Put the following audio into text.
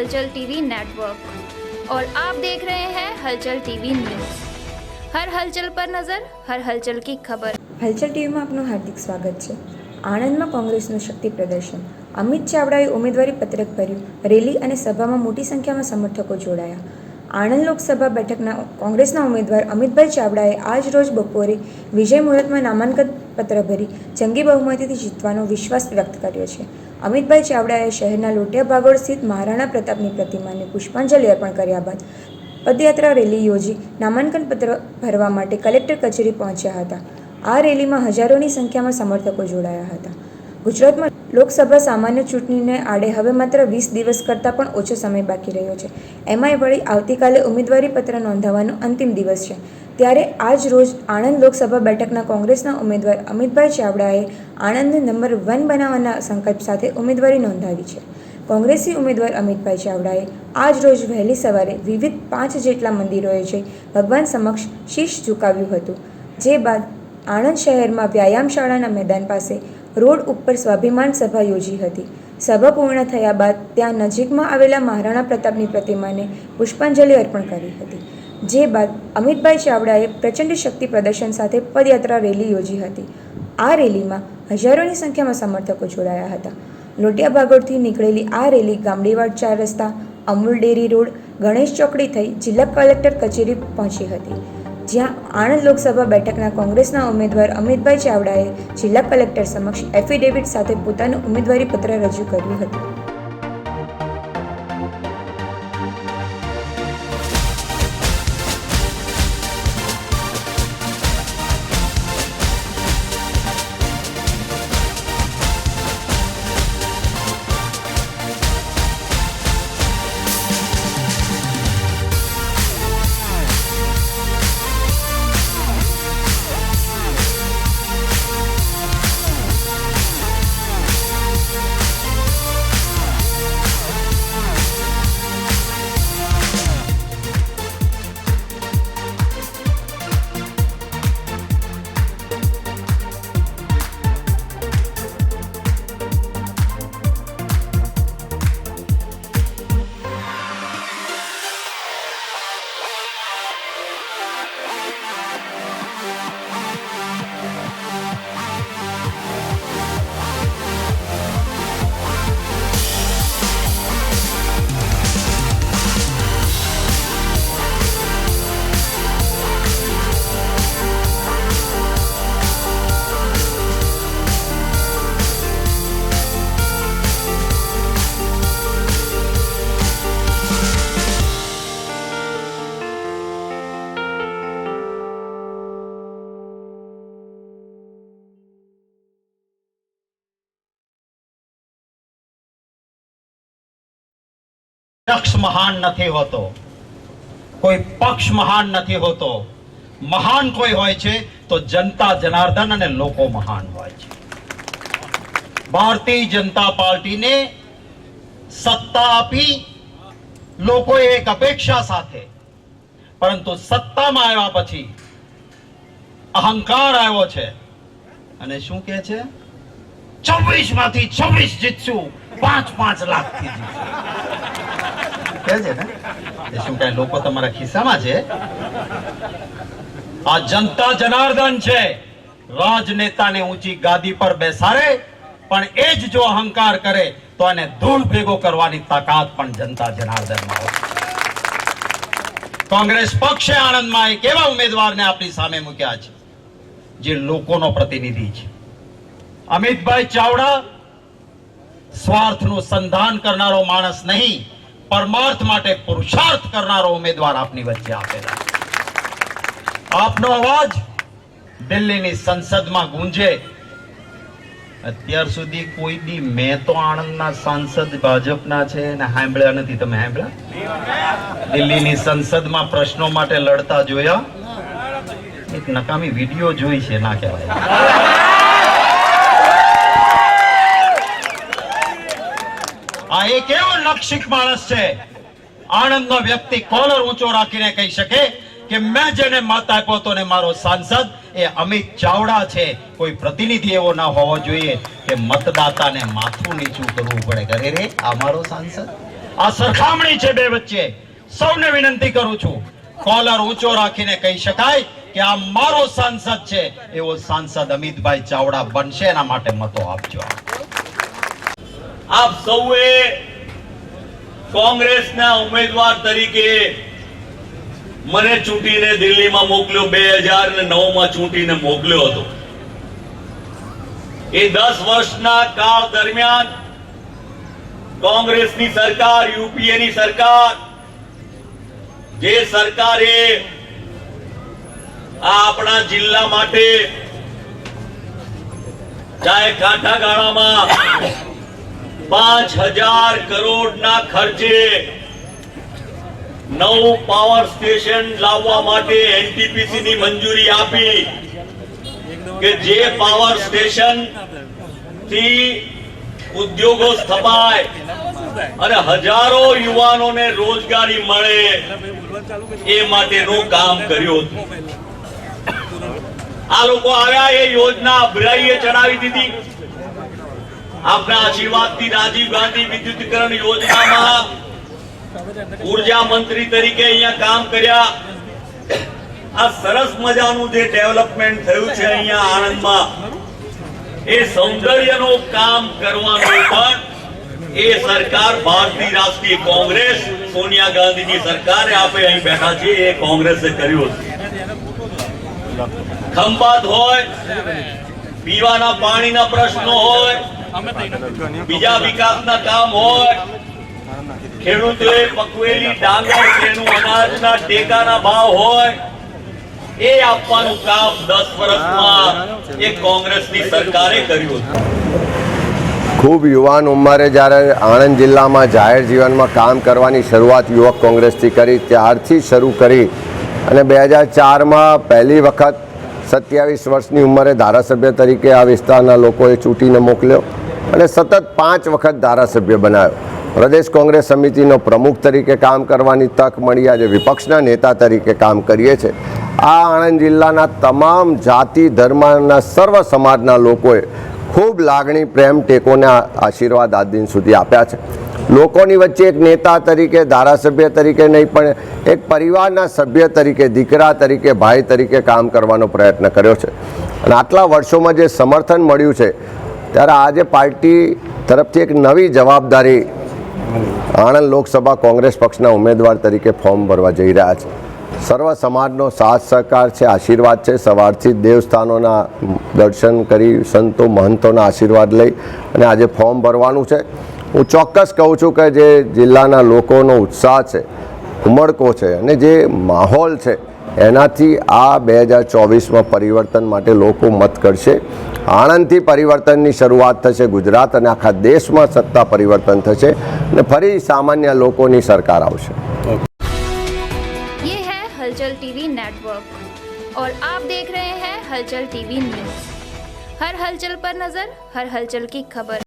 हलचल TV network और आप देख रहे हैं हलचल टीवी न्यूज हर हलचल पर नजर हर हलचल की खबर હલચલ ટીવીમાં આપનું હાર્દિક સ્વાગત છે આણંદમાં કોંગ્રેસનું શક્તિ પ્રદર્શન અમિત ચાવડાએ ઉમેદવારી પત્રક ભર્યું રેલી અને સભામાં મોટી સંખ્યામાં સમર્થકો જોડાયા આણંદ લોકસભા બેઠકના કોંગ્રેસના ઉમેદવાર અમિતભાઈ ચાવડાએ આજ રોજ બપોરે વિજય મુહૂર્તમાં નામાંકન પત્ર ભરી જંગી બહુમતીથી જીતવાનો વિશ્વાસ વ્યક્ત કર્યો છે અમિતભાઈ ચાવડાએ શહેરના લોટિયા ભાગોળ સ્થિત મહારાણા પ્રતાપની પ્રતિમાને પુષ્પાંજલિ અર્પણ કર્યા બાદ પદયાત્રા રેલી યોજી નામાંકન પત્ર ભરવા માટે કલેક્ટર કચેરી પહોંચ્યા હતા. આ રેલીમાં હજારોની સંખ્યામાં સમર્થકો જોડાયા હતા. ગુજરાતમાં લોકસભા સામાન્ય ચૂંટણીને આડે હવે માત્ર વીસ દિવસ કરતાં પણ ઓછો સમય બાકી રહ્યો છે. એમાંય વળી આવતીકાલે ઉમેદવારી પત્ર નોંધાવવાનો અંતિમ દિવસ છે. ત્યારે આજ રોજ આણંદ લોકસભા બેઠકના કોંગ્રેસના ઉમેદવાર અમિતભાઈ ચાવડાએ આણંદને નંબર વન બનાવવાના સંકલ્પ સાથે ઉમેદવારી નોંધાવી છે. કોંગ્રેસી ઉમેદવાર અમિતભાઈ ચાવડાએ આજ રોજ વહેલી સવારે વિવિધ પાંચ જેટલા મંદિરોએ જઈ ભગવાન સમક્ષ શીશ ઝુકાવ્યું હતું, જે બાદ આણંદ શહેરમાં વ્યાયામ શાળાના મેદાન પાસે રોડ ઉપર સ્વાભિમાન સભા યોજી હતી. સભા પૂર્ણ થયા બાદ ત્યાં નજીકમાં આવેલા મહારાણા પ્રતાપની પ્રતિમાને પુષ્પાંજલિ અર્પણ કરી હતી. જે બાદ અમિતભાઈ ચાવડાએ પ્રચંડ શક્તિ પ્રદર્શન સાથે પદયાત્રા રેલી યોજી હતી. આ રેલીમાં હજારોની સંખ્યામાં સમર્થકો જોડાયા હતા. લોટિયા ભાગોળથી નીકળેલી આ રેલી ગામડીવાડ ચાર રસ્તા, અમૂલ ડેરી રોડ, ગણેશ ચોકડી થઈ જિલ્લા કલેક્ટર કચેરી પહોંચી હતી. જ્યાં આણંદ લોકસભા બેઠકના કોંગ્રેસના ઉમેદવાર અમિતભાઈ ચાવડાએ જિલ્લા કલેક્ટર સમક્ષ એફિડેવિટ સાથે પોતાનું ઉમેદવારી પત્ર રજૂ કર્યું હતું. પક્ષ મહાન નથી હોતો. કોઈ પક્ષ મહાન નથી હોતો. મહાન કોઈ હોય છે તો જનતા જનાર્દન અને લોકો મહાન હોય છે. ભારતીય જનતા પાર્ટીને સત્તા આપી લોકોએ એક અપેક્ષા સાથે. પરંતુ સત્તામાં આવ્યા પછી અહંકાર આવ્યો છે. અને શું કે છે? છવ્વીસમાંથી છવ્વીસ જીતશું. પાંચ પાંચ લાખથી જીતશું. ઊંચી ગાદી પર બેસાડે, પણ એ જ જો અહંકાર કરે, તો એને ધૂળ ભેગો કરવાની તાકાત પણ જનતા જનાર્દનમાં હોય. કોંગ્રેસ પક્ષે આણંદમાં એક એવા ઉમેદવારને આપણી સામે મૂક્યા છે, જે લોકોનો પ્રતિનિધિ છે. અમિતભાઈ ચાવડા સ્વાર્થનું સંધાન કરનારો માણસ નહીં પરમાર્થ માટે પુરુષાર્થ કરનારો ઉમેદવાર આપની વચ્ચે આપેલા. આપનો અવાજ દિલ્હીની સંસદમાં ગુંજે. અત્યાર સુધી કોઈ દી મેં તો આણંદના સાંસદ ભાજપના છે ને સાંભળ્યા નથી. તમે સાંભળ્યા દિલ્હીની સંસદમાં પ્રશ્નો માટે લડતા જોયા. એક નકામી વીડિયો જોઈ છે, ના કહેવાય. આ એક એવો લક્ષિક માણસ છે. આણંદનો વ્યક્તિ કોલર ઊંચો રાખીને કહી શકે કે મેં જેને મત આપ્યો મારો સાંસદ, એ અમિત ચાવડા છે. કોઈ પ્રતિનિધિ એવો ના હોવો જોઈએ કે મતદાતાને માથું નીચું કરવું પડે. કરે રે, આ મારો સાંસદ? આ સરખામણી છે બે વચ્ચે. સૌને વિનંતી કરું છું. કોલર ઊંચો રાખીને કહી શકાય કે આ મારો સાંસદ છે. એવો સાંસદ અમિતભાઈ ચાવડા બનશે, એના માટે મતો આપજો. આપ સૌએ કોંગ્રેસના ઉમેદવાર તરીકે મને ચૂંટીને દિલ્હીમાં મોકલ્યો, બે હજાર ને નવમાં ચૂંટીને મોકલ્યો હતો. એ દસ વર્ષના કાળ દરમિયાન કોંગ્રેસની સરકાર, યુપીએની સરકાર, જે સરકારે આ આપણા જિલ્લા માટે ચાહે કાંઠાગાળામાં પાંચ હજાર કરોડના ખર્ચે નવું પાવર સ્ટેશન લાવવા માટે એનટીપીસી ની મંજૂરી આપી કે જે પાવર સ્ટેશનથી ઉદ્યોગો સ્થપાય અને હજારો યુવાનોને રોજગારી મળે એ માટેનું કામ કર્યું હતું. આ લોકો આવ્યા એ યોજના અભરાઈએ ચડાવી દીધી. આપના આશીર્વાદથી રાજીવ ગાંધી વિદ્યુતીકરણ યોજનામાં ઊર્જા મંત્રી તરીકે અહીંયા કામ કર્યા. આ સરસ મજાનું જે ડેવલપમેન્ટ થયું છે અહીંયા આણંદમાં, એ સૌંદર્યનું કામ કરવાનું પણ એ સરકાર ભારતીય રાષ્ટ્રીય કોંગ્રેસ, સોનિયા ગાંધીની સરકારે આપે અહીં બેઠા છે એ કોંગ્રેસે કર્યું ખંભાત હોય, પીવાના પાણીના પ્રશ્નો હોય બીજા વિકાસના કામ હોય. ખેડૂતોએ પકવેલી ડાંગર તેનું અનાજના ટેકાના ભાવ હોય એ આપવાનું કામ દસ વર્ષમાં એ કોંગ્રેસની સરકારે કર્યું ખૂબ યુવાન ઉંમરે જ્યારે આણંદ જિલ્લામાં જાહેર જીવનમાં કામ કરવાની શરૂઆત યુવક કોંગ્રેસથી કરી ત્યારથી શરૂ કરી. અને બે હજાર ચારમાં પહેલી વખત સત્યાવીસ વર્ષની ઉંમરે ધારાસભ્ય તરીકે આ વિસ્તારના લોકોએ ચૂંટીને મોકલ્યો અને સતત પાંચ વખત ધારાસભ્ય બનાવ્યો. પ્રદેશ કોંગ્રેસ સમિતિનો પ્રમુખ તરીકે કામ કરવાની તક મળી આજે વિપક્ષના નેતા તરીકે કામ કરીએ છીએ આ આણંદ જિલ્લાના તમામ જાતિ ધર્મના સર્વ સમાજના લોકોએ ખૂબ લાગણી, પ્રેમ, ટેકોને આશીર્વાદ આ દિન સુધી આપ્યા છે. લોકોની વચ્ચે એક નેતા તરીકે, ધારાસભ્ય તરીકે નહીં, પણ એક પરિવારના સભ્ય તરીકે, દીકરા તરીકે, ભાઈ તરીકે કામ કરવાનો પ્રયત્ન કર્યો છે. અને આટલા વર્ષોમાં જે સમર્થન મળ્યું છે, ત્યારે આજે પાર્ટી તરફથી એક નવી જવાબદારી આણંદ લોકસભા કોંગ્રેસ પક્ષના ઉમેદવાર તરીકે ફોર્મ ભરવા જઈ રહ્યા છે. સર્વ સમાજનો સાથ સહકાર છે, આશીર્વાદ છે. સવારથી દેવસ્થાનોના દર્શન કરી સંતો મહંતોના આશીર્વાદ લઈ અને આજે ફોર્મ ભરવાનું છે. હું ચોક્કસ કહું છું કે જે જિલ્લાના લોકોનો ઉત્સાહ છે ઉમળકો છે અને જે માહોલ છે એનાથી આ બે હજાર ચોવીસમાં પરિવર્તન માટે લોકો મત કરશે આણંદથી પરિવર્તનની શરૂઆત થશે ગુજરાત અને આખા દેશમાં સત્તા પરિવર્તન થશે અને ફરી સામાન્ય લોકોની સરકાર આવશે ये है हलचल टीवी नेटवर्क और आप देख रहे हैं हलचल टीवी न्यूज हर हलचल पर नजर हर हलचल की खबर